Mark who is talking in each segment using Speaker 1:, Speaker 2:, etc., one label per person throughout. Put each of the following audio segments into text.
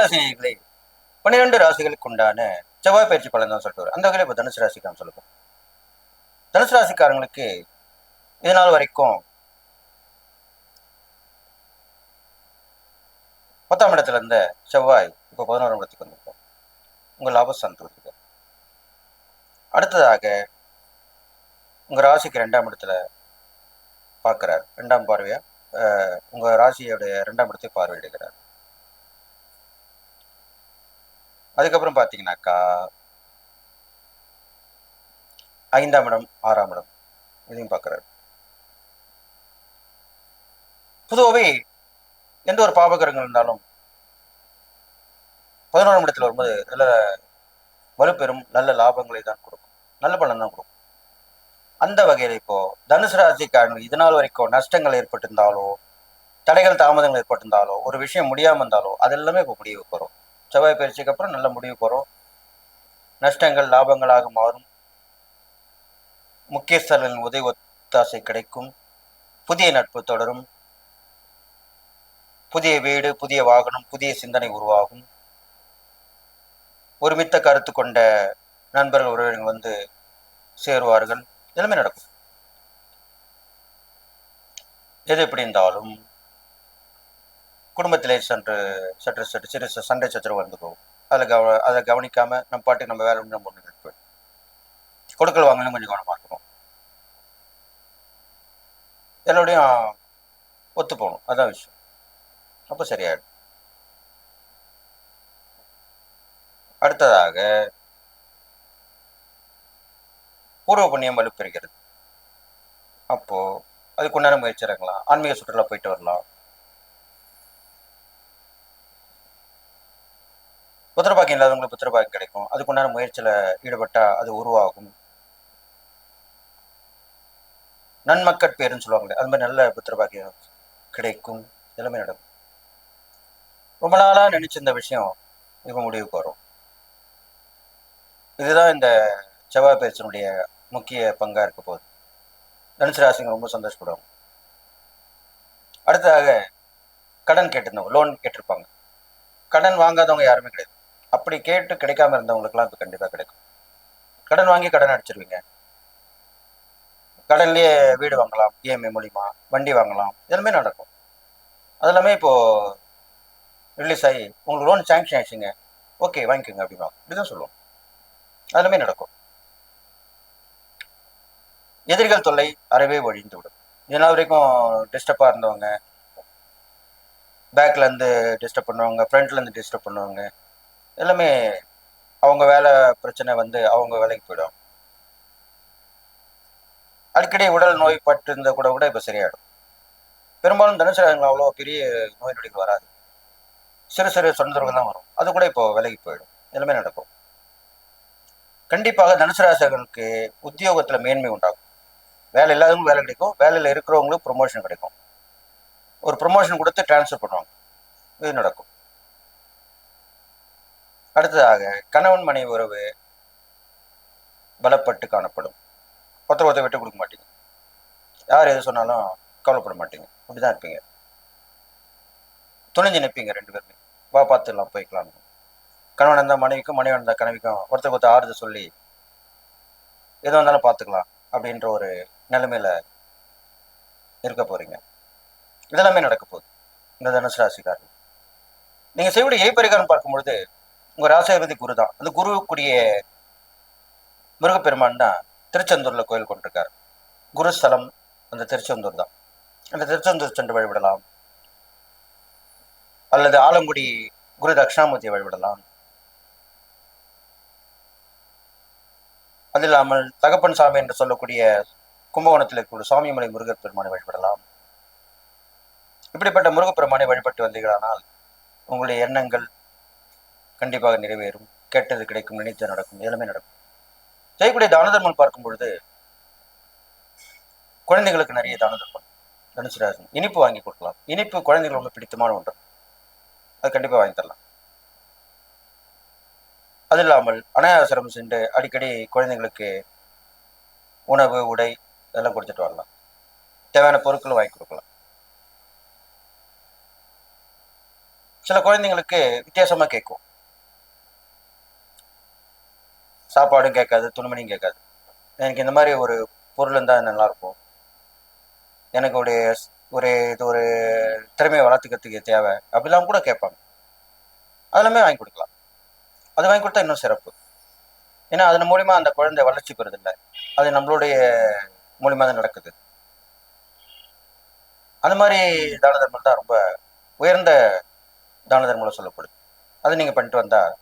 Speaker 1: ராசிகளை பன்னிரெண்டு ராசிகளுக்கு உண்டான செவ்வாய் பயிற்சி பலன் தான் சொல்லிட்டு அந்த வகையில் இப்போ தனுசு ராசிக்காரன் சொல்லுவோம். தனுசு ராசிக்காரங்களுக்கு இதனால் வரைக்கும் பத்தாம் இடத்துல இருந்த செவ்வாய் இப்போ பதினோராம் இடத்துக்கு வந்திருக்கோம் உங்கள் லாபஸ்தானத்துக்கு அடுத்ததாக உங்கள் ராசிக்கு ரெண்டாம் இடத்துல பார்க்குறார். ரெண்டாம் பார்வையா? உங்கள் உங்க ராசியோடைய ரெண்டாம் இடத்தை பார்வையிடுகிறார். அதுக்கப்புறம் பார்த்தீங்கன்னாக்கா ஐந்தாம் இடம் ஆறாம் இடம் இதையும் பார்க்குறாரு பொதுவாகவே எந்த ஒரு பாபகரங்கள் இருந்தாலும் பதினோராம் இடத்துல வரும்போது நல்ல வலுப்பெறும் நல்ல லாபங்களை தான் கொடுக்கும். நல்ல பலன் தான் கொடுக்கும். அந்த வகையில் இப்போ தனுசு ராசிக்காரங்க இதனால் நாள் வரைக்கும் நஷ்டங்கள் ஏற்பட்டிருந்தாலோ தடைகள் தாமதங்கள் ஏற்பட்டிருந்தாலோ ஒரு விஷயம் முடியாமல் இருந்தாலோ அதெல்லாமே இப்போ முடிவுக்கு வரும். செவ்வாய் பயிற்சிக்கு அப்புறம் நல்ல முடிவுக்கு வரும். நஷ்டங்கள் லாபங்களாக மாறும். முக்கியஸ்தர்களின் உதவி ஒத்தாசை கிடைக்கும். புதிய நட்பு தொடரும். புதிய வீடு புதிய வாகனம் புதிய சிந்தனை உருவாகும். ஒருமித்த கருத்து கொண்ட நண்பர்கள் உறவினர்கள் வந்து சேருவார்கள். எல்லாமே நடக்கும். எது எப்படி இருந்தாலும் குடும்பத்திலே சற்று சற்று சற்று சிறு சண்டை சச்சரவு வந்து போகும். அதில் கவ அதை கவனிக்காமல் நம்ம பாட்டுக்கு நம்ம வேலை நம்ம ஒன்று போயிடும் கொடுக்கல் வாங்கலும் கொஞ்சம் கவனமாக இருக்கணும். எல்லோடையும் ஒத்து போகணும். அதான் விஷயம். அப்போ சரியாயிடும். அடுத்ததாக பூர்வ புண்ணியம் வலுப்பெறுகிறது. அப்போ அதுக்குண்டான முயற்சி இறங்கலாம். ஆன்மீக சுற்றுலா போயிட்டு வரலாம். புத்திரபாக்கியம் இல்லாதவங்களுக்கு புத்திரபாக்கியம் கிடைக்கும். அதுக்குண்டான முயற்சியில் ஈடுபட்டா அது உருவாகும். நன்மக்கட் பேருன்னு சொல்லுவாங்களே அது மாதிரி நல்ல புத்திரபாக்கியம் கிடைக்கும். எல்லாமே நடக்கும். ரொம்ப நாளாக நினைச்சிருந்த விஷயம் இப்போ முடிவுக்கு வரும். இதுதான் இந்த செவ்வாய் பேச்சினுடைய முக்கிய பங்காக இருக்க போகுது. தனுசு ராசிங்க ரொம்ப சந்தோஷப்படுவாங்க. அடுத்ததாக கடன் கேட்டிருந்தவங்க லோன் கேட்டிருப்பாங்க. கடன் வாங்காதவங்க யாருமே கிடையாது. அப்படி கேட்டு கிடைக்காம இருந்தவங்களுக்குலாம் இப்போ கண்டிப்பாக கிடைக்கும். கடன் வாங்கி கடன் அடிச்சிருவீங்க. கடன்லேயே வீடு வாங்கலாம் இஎம்ஐ மூலிமா வண்டி வாங்கலாம் இதெல்லாமே நடக்கும். அதெல்லாமே இப்போது ரிலீஸ் ஆகி உங்களுக்கு லோன் சாங்ஷன் ஆயிடுச்சுங்க. ஓகே வாங்கிக்கோங்க அப்படிமா இப்படிதான் சொல்லுவோம். அதெல்லாமே நடக்கும். எதிரிகள் தொல்லை அறவே ஒழிந்து விடும். இதனால் வரைக்கும் டிஸ்டர்பாக இருந்தவங்க பேக்ல இருந்து டிஸ்டர்ப் பண்ணுவாங்க ஃப்ரண்ட்ல இருந்து டிஸ்டர்ப் பண்ணுவாங்க. எல்லாமே அவங்க வேலை பிரச்சனை வந்து அவங்க வேலைக்கு போயிடும். அடிக்கடி உடல் நோய் பட்டு இருந்த கூட கூட இப்போ சரியாயிடும். பெரும்பாலும் தனுசு ராசிகள் அவ்வளோ பெரிய நோய் நொடிகள் வராது. சிறு சிறு தொந்தரவுகள் தான் வரும். அது கூட இப்போ விலகி போயிடும். எல்லாமே நடக்கும். கண்டிப்பாக தனுசு ராசிகளுக்கு உத்தியோகத்தில் மேன்மை உண்டாகும். வேலை இல்லாதவங்களுக்கு வேலை கிடைக்கும். வேலையில் இருக்கிறவங்களுக்கு ப்ரொமோஷன் கிடைக்கும். ஒரு ப்ரொமோஷன் கொடுத்து ட்ரான்ஸ்ஃபர் பண்ணுவாங்க. இது நடக்கும். அடுத்ததாக கணவன் மனைவி உறவு பலப்பட்டு காணப்படும். ஒருத்தர் ஒருத்தர் விட்டு கொடுக்க மாட்டீங்க. யார் எது சொன்னாலும் கவலைப்பட மாட்டீங்க. அப்படிதான் இருப்பீங்க. துணிஞ்சு நிற்பீங்க ரெண்டு பேருமே. வா பார்த்துடலாம் போய்க்கலாம் கணவன் இருந்தால் மனைவிக்கும் மனைவி இருந்தால் கனவிக்கும் ஒருத்தர் ஒருத்தர் ஆறுதல் சொல்லி எது வந்தாலும் பார்த்துக்கலாம் அப்படின்ற ஒரு நிலைமையில இருக்க போறீங்க. இதெல்லாமே நடக்க போகுது. இந்த தனுசு ராசிக்காரர்கள். நீங்க செய்யக்கூடிய எய்பரிகாரம் பார்க்கும்பொழுது உங்க ராசாதிபதி குரு தான். அந்த குருவுக்குரிய முருகப்பெருமான் தான் திருச்செந்தூர்ல கோயில் கொண்டிருக்காரு. குருஸ்தலம் அந்த திருச்செந்தூர் தான். அந்த திருச்செந்தூர் சென்று வழிபடலாம். அல்லது ஆலங்குடி குரு தட்சிணாமூர்த்தியை வழிபடலாம். அது இல்லாமல் தகப்பன் சாமி என்று சொல்லக்கூடிய கும்பகோணத்தில் இருக்கக்கூடிய சுவாமிமலை முருகர் பெருமானை வழிபடலாம். இப்படிப்பட்ட முருகப்பெருமானை வழிபட்டு வந்தீர்களானால் உங்களுடைய எண்ணங்கள் கண்டிப்பாக நிறைவேறும். கெட்டது கிடைக்கும் நினைத்து நடக்கும் எல்லாமே நடக்கும். செய்யக்கூடிய தான தர்மம் பார்க்கும் பொழுது குழந்தைகளுக்கு நிறைய தான தர்மம் தனுசு இனிப்பு வாங்கி கொடுக்கலாம். இனிப்பு குழந்தைகள் ரொம்ப பிடித்தமான ஒன்று. அது கண்டிப்பாக வாங்கி தரலாம். அது இல்லாமல் அனாயாசரம் சென்று அடிக்கடி குழந்தைங்களுக்கு உணவு உடை இதெல்லாம் கொடுத்துட்டு வரலாம். தேவையான பொருட்கள் வாங்கி கொடுக்கலாம். சில குழந்தைங்களுக்கு வித்தியாசமாக கேட்கும். சாப்பாடும் கேட்காது துணிமணியும் கேட்காது. எனக்கு இந்த மாதிரி ஒரு பொருள் இருந்தால் நல்லாயிருக்கும் எனக்கு ஒரு ஒரு இது ஒரு திறமையை வளர்த்துக்கிறதுக்கு தேவை. அப்படிலாம் கூட கேட்பாங்க. அதெல்லாமே வாங்கி கொடுக்கலாம். அது வாங்கி கொடுத்தா இன்னும் சிறப்பு. ஏன்னா அதன் மூலிமா அந்த குழந்தை வளர்ச்சி பெறுதில்லை. அது நம்மளுடைய மூலிமா தான் நடக்குது. அந்த மாதிரி தான தர்மம் தான் ரொம்ப உயர்ந்த தான தர்மம் சொல்லப்படுது. அது நீங்கள் பண்ணிட்டு வந்தால்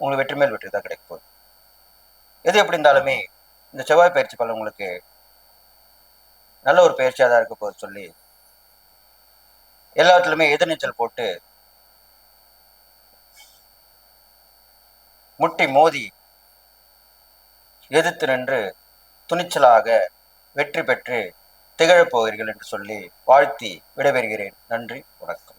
Speaker 1: உங்களுக்கு வெற்றி மேல் வெற்றி தான் கிடைக்க போகுது. எது எப்படி இருந்தாலுமே இந்த செவ்வாய் பயிற்சி பலன் உங்களுக்கு நல்ல ஒரு பயிற்சியாக தான் இருக்க போது சொல்லி எல்லாத்துலேயுமே எதிர்நீச்சல் போட்டு முட்டி மோதி எதிர்த்து நின்று துணிச்சலாக வெற்றி பெற்று திகழப் போகிறீர்கள் என்று சொல்லி வாழ்த்தி விடைபெறுகிறேன். நன்றி வணக்கம்.